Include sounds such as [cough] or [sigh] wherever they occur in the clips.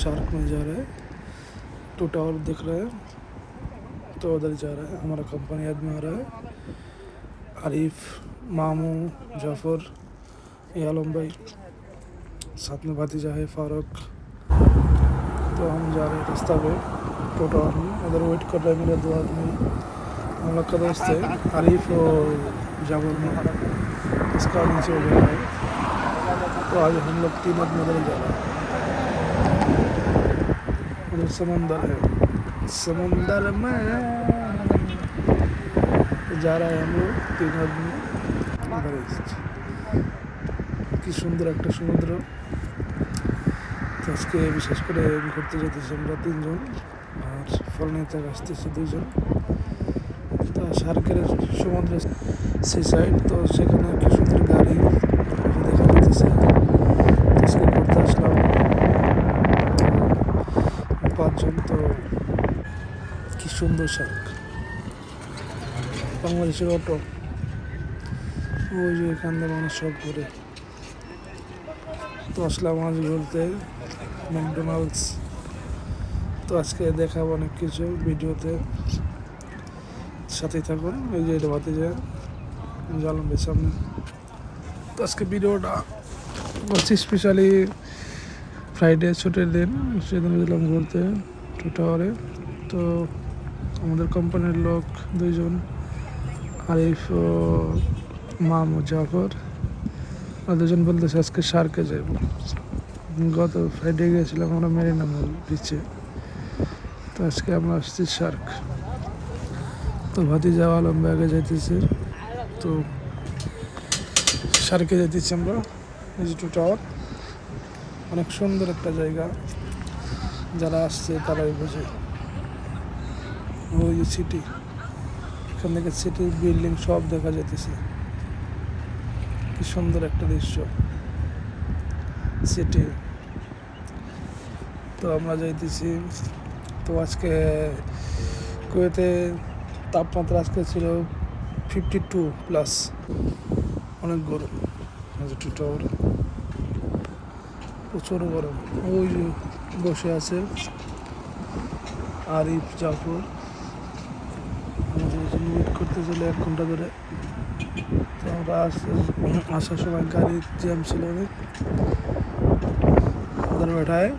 Shark में जा रहे हैं। टू टावर दिख रहे हैं। तो उधर जा रहा है। हमारा कंपनी आदमी आ रहा है। आरिफ, मामू, जाफ़र ये आलम भाई, साथ में भतीजा है, फारूक। तो हम जा रहे हैं रास्ता पे टू टावर में। उधर वेट कर रहे हैं मेरे दो आदमी। हम लोग का दोस्त है, आरिफ और जाफ़र में। इसका नीचे हो गया है। तो आज हम लोग तीन आदमी उधर जा रहे हैं। समंदर है समंदर में तो जा रहा है हम लोग तीन आदमी उधर এসেছি। কি সুন্দর একটা সমুদ্র তো আজকে বিশেষ করে ঘুরতে যেতেছি আমরা তিনজন আর ফলনে থেকে আসতেছি দুইজন তো সার্কের সমুদ্র সি সাইড তো সেখানে কি সুন্দর গাড়ি দেখা যাচ্ছে পাঁচজন তো কি সুন্দর শার্ক বাংলাদেশের অটো। ওই যে এখান থেকে মানুষ সব ঘুরে। তো আসলাম আজ বলতে ম্যাকডোনাল্ডস। তো আজকে দেখাবো অনেক কিছু ভিডিওতে। সাথেই থাকুন, এই যে এটা ভাতে যায় জালম্বের সামনে। তো আজকে ভিডিওটা করছি স্পেশালি ফ্রাইডে ছুটির দিন, সেদিন গেলাম ঘুরতে টু টাওয়ারে তো আমাদের কোম্পানির লোক দুইজন, আরিফ ও মামু জাফর। আর দুজন বলতেছে, আজকে শার্কে যাব গত ফ্রাইডে গিয়েছিলাম আমরা মেরিনা মল বিচে তো আজকে আমরা আসছি শার্ক তো ভাতি যাওয়া লম্বা আগে যাইতেছে। তো শার্কে যাইতেছি আমরা টু টাওয়ার অনেক সুন্দর একটা জায়গা। যারা আসছে তারাই বোঝে। ওই সিটি এখান থেকে সিটির বিল্ডিং সব দেখা যেতেছে কি সুন্দর একটা দৃশ্য। সিটি তো আমরা যাইতেছি। তো আজকে কুয়েতে তাপমাত্রা আজকে ছিল ফিফটি টু প্লাস অনেক গরম। টু টাওয়ার প্রচুর গরম ওই যে বসে আছে আরিফ জাফর আমাদের জন্য ওয়েট করতে চলে এক ঘন্টা ধরে তো আমরা আস- আসার সময় গাড়ির জ্যাম ছিল অনেক उधर बैठा है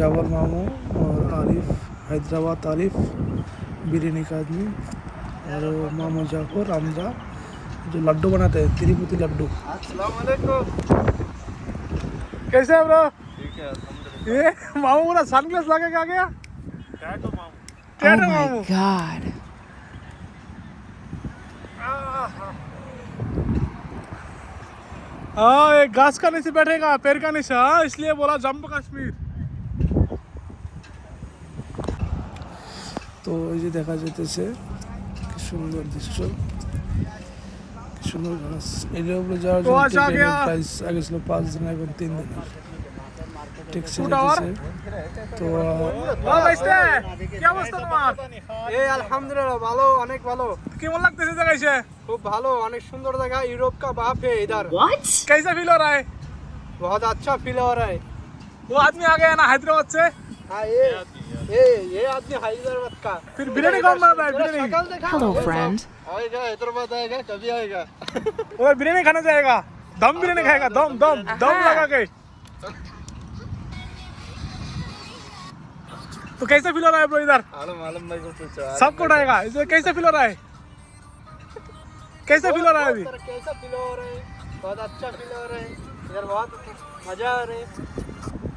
यावर मामू और आरिफ हैदराबाद आरिफ बिरयानी का आदमी और मामू जाफर हमजा जो लड्डू बनाते हैं तिरुपति लड्डू कैसे है ब्रो ठीक है अल्हम्दुलिल्लाह ये मामू बोला सनग्लास लगा के आ गया टैटू मामू Oh टैटू my मामू god. हाँ एक घास का नीचे बैठेगा पैर का नीचे हाँ इसलिए बोला जम्मू कश्मीर তো এই যে দেখা যেতেছে কি সুন্দর দৃশ্য কি সুন্দর গাছ এর উপরে যাওয়ার তো আজ জন্য আ গয়া। প্রাইস আগে ছিল পাঁচ দিন এখন তিন দিন ট্যাক্সি Two hour? যেতেছে তো আহ, ভালো ভাইস্তে কি অবস্থা তোমার এই আলহামদুলিল্লাহ ভালো অনেক ভালো কেমন লাগতেছে জায়গা এসে খুব ভালো অনেক সুন্দর जगह यूरोप का बाप है इधर What? कैसा फील हो रहा है बहुत अच्छा फील हो रहा है वो आदमी आ गया ना हैदराबाद से हाँ ये ये ये आदमी हैदराबाद का। फिर बिरयानी कौन बना रहा है बिरयानी। Hello, friend. आएगा हैदराबाद आएगा कभी आएगा। [laughs] वो बिरयानी खाने जाएगा दम बिरयानी खाएगा दम दम दम लगा के। तो कैसा फील हो रहा है ब्रो इधर? मालूम मालूम भाई को पूछो सबको उठाएगा इधर कैसा फील हो रहा है? कैसा फील हो रहा है अभी? कैसा फील हो रहा है? बहुत अच्छा फील हो रहा है। इधर बहुत मज़ा आ रहा है।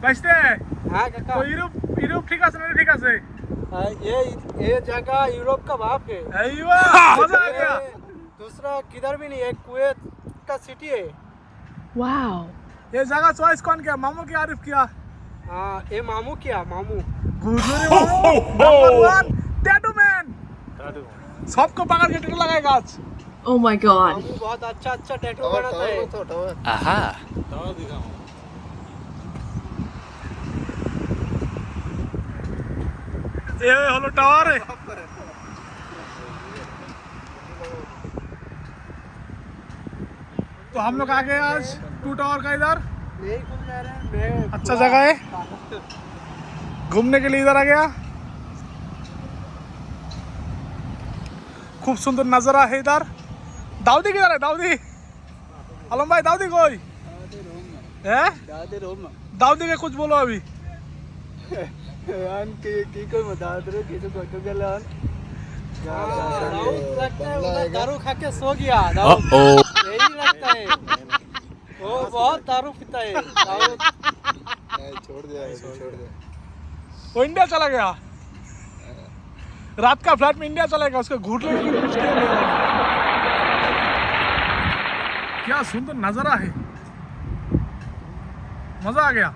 बैठते हैं हाँ काका तो यूरोप यूरोप ठीक আছে না ঠিক আছে हाँ, ये ये जगह यूरोप का बाप है আইওয়া মজা आ गया ये दूसरा किधर भी नहीं है कुवैत का सिटी है Wow. ये जगह चॉइस कौन किया मामू की आरिफ किया हाँ ये मामू क्या मामू गुजरे मामू नंबर वन टैटू मैन सबको पकड़ के टैटू लगाएगा आज Oh my god. मामू बहुत अच्छा अच्छा टैटू बनाता है ये हलो टावर है। तो हम लोग आ गए आज टू टावर का इधर। अच्छा जगह है। घूमने के लिए इधर आ गया। खूब सुंदर नज़ारा है इधर। दाऊदी किधर है दाऊदी? आलम भाई दाऊदी कोई? है? दाऊदी के कुछ बोलो अभी। [laughs] की की कोई बता दो कि तो लगता है दारू खा के सो गया दारू। यही लगता है। वो बहुत दारू पीता है छोड़ दिया छोड़ दिया। वो इंडिया चला गया? रात का फ़्लाइट में इंडिया चला गया उसका घूटने की। क्या सुंदर नज़ारा है। मज़ा आ गया।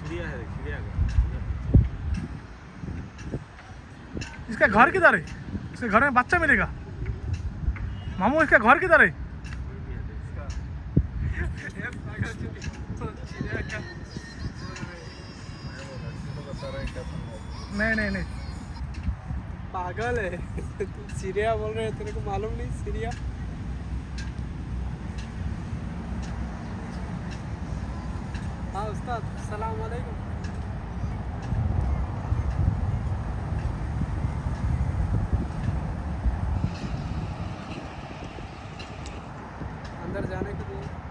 चिड़िया है चिड़िया इसका घर किधर है? इसके घर में बच्चा मिलेगा। मामू, इसका घर किधर है? नहीं नहीं नहीं। पागल है। तू सीरिया बोल रहे तेरे को मालूम नहीं, सीरिया। हाँ उस्ताद, सलाम वालेकुम जाने के लिए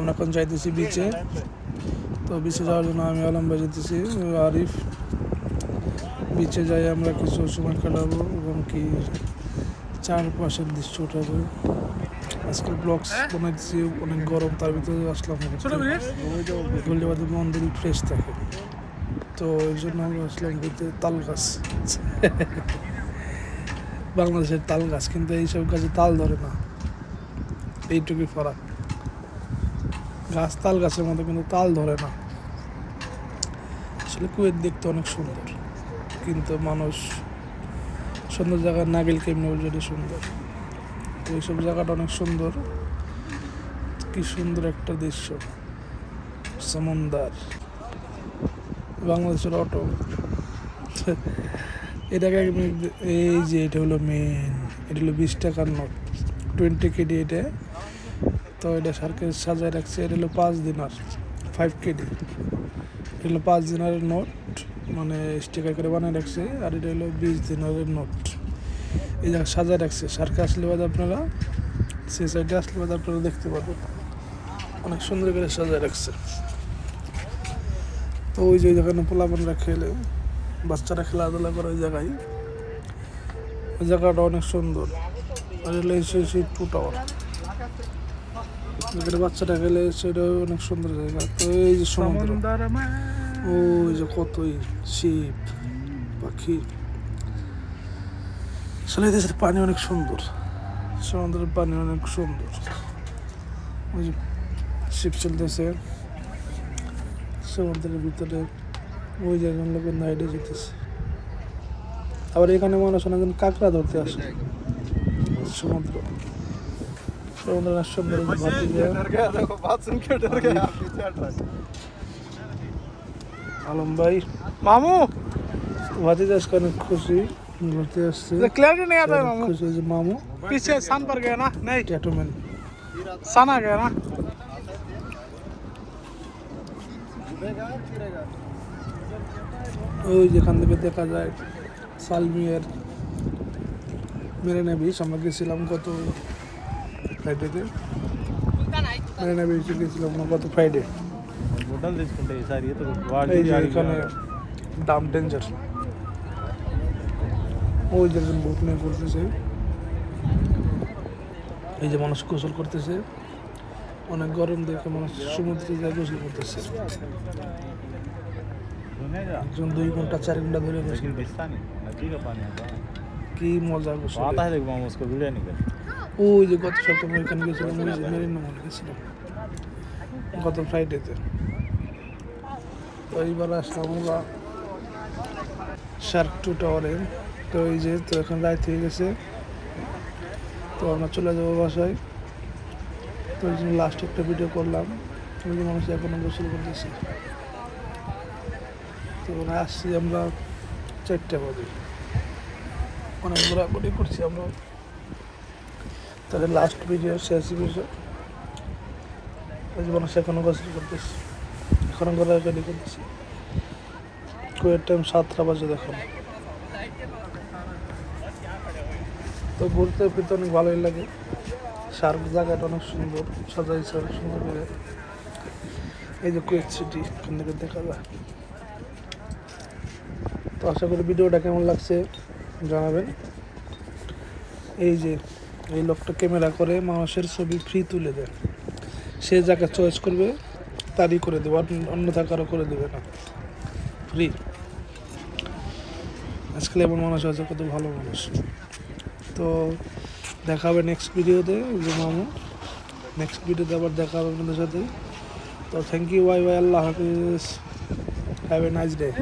আমরা এখন যাইতেছি বিচে তো বিচে যাওয়ার জন্য আমি আলম যেতেছি আরিফ। বিচে যাই আমরা কিছু সময় কাটাবো এবং কি চারপাশের দৃশ্য উঠাবো আজকে ব্লগস বানাইতেছি অনেক গরম তার ভিতরে আসলাম গোল্ডিবাদের মন্দির ফ্রেশ থাকে। তো এই জন্য আমরা আসলাম ঘুরতে তাল গাছ বাংলাদেশের তাল গাছ কিন্তু এইসব গাছে তাল ধরে না। এইটুকুই ফারাক। গাছ, তাল গাছের মধ্যে কিন্তু তাল ধরে না। আসলে কুয়েত দেখতে অনেক সুন্দর, কিন্তু মানুষ সুন্দর জায়গায় না গেলে কেমনি এটা সুন্দর। তো এইসব জায়গাটা অনেক সুন্দর। কি সুন্দর একটা দৃশ্য সমুন্দর বাংলাদেশের অটো। এটাকে এই যে, এটা হলো মেন এটা হলো বিশ টাকার নোট টোয়েন্টি কেডি এটা তো এটা সরকার সাজায় রাখছে, এটা হলো পাঁচ দিনার ফাইভ কেডি এটা হলো পাঁচ দিনারের নোট মানে স্টিকার করে বানিয়ে রাখছে, আর এটা হলো বিশ দিনারের নোট এই জায়গায় সাজায় রাখছে সরকার আসলে বাদ আপনারা সে সাইডে আসলে বাদ আপনারা দেখতে পারবেন। অনেক সুন্দর করে সাজায় রাখছে। তো ওই যে যেখানে পোলাপানরা খেলে, বাচ্চারা খেলাধুলা করে ওই জায়গায়। ওই জায়গাটা অনেক সুন্দর। আর সেই সেই টু টাওয়ার যেখানে বাচ্চারা খেলে সেটাও অনেক সুন্দর জায়গা। তো এই যে সমুদ্র ওই যে কতই শিপ পাখি। আসলে দেশের পানি অনেক সুন্দর। সমুদ্রের পানি অনেক সুন্দর। ওই যে শিপ চলতেছে। সমুদ্রের ভিতরে ওই জায়গার লোকের নাইডে যেতেছে। আবার এখানে মানুষ অনেকজন কাঁকড়া ধরতে আসে। সমুদ্র। Шоудрашо আলম ভাই মামু! ভাতিদাস অনেক খুশি ঘুরতে আসছে ক্লিয়ারিটি নেই आता মামু খুশি যে মামু পিছে সান পর গয়া না নেই ট্যাটুমেন সানা গয়া না ওই যেখান থেকে দেখা যায় সালমিয়ের মেরিনা বিচ আমরা গেছিলাম কত ফ্রাইডেতে মেরিনা বিচে গেছিলাম আমরা গত ফ্রাইডে হোটেল తీసుకుంటే ఈసారి ఈత এখানে দাম ডেঞ্জার ওই যে বুক নিয়ে করতেছে এই যে মানুষ গোসল করতেছে। অনেক গরম দেখে মানুষ সমুদ্রে যায় গোসল করতেছে। একজন দুই ঘণ্টা চার ঘণ্টা ধরে কি মজা গোসল ওই যে গত সপ্তাহে ওইখানে গেছিলাম, ওই যে মেরিনা মলে গেছিলাম গত ফ্রাইডেতে তো এইবার আসলাম আমরা শার্ক টু টাওয়ারে তো এই যে, তো এখন রাত হয়ে গেছে। তো আমরা চলে যাব বাসায়। তো ওই জন্য লাস্ট একটা ভিডিও করলাম। ওই জন্য মানুষ এখনও গোসল করতেছে। তো আসছি আমরা চারটে বাজে। অনেক ঘোরাঘুরি করছি আমরা। তাহলে লাস্ট ভিডিও শেষ ভিডিও ওই মানুষ এখনও গোসল করতেছে এখনও ঘোরাঘুরি করতেছি। কুয়ের টাইম সাতটা বাজে দেখো। তো ঘুরতে ফিরতে অনেক ভালোই লাগে। শার্ক জায়গাটা অনেক সুন্দর সাজাইছে অনেক সুন্দর করে। এই যে কুয়েত সিটি এখান থেকে দেখা যায়। তো আশা করি ভিডিওটা কেমন লাগছে জানাবেন। এই যে এই লোকটা ক্যামেরা করে মানুষের ছবি ফ্রি তুলে দেয়। সে যাকে চয়েস করবে, তারই করে দেবে, অন্য- অন্যথা কারও করে দেবে না। ফ্রি আজকাল এমন মানুষ আছে, কত ভালো মানুষ। তো দেখা হবে নেক্সট ভিডিওতে যে মামু। নেক্সট ভিডিওতে আবার দেখা হবে আপনাদের সাথে। তো থ্যাংক ইউ বাই বাই আল্লাহ হাফিজ। Have a nice day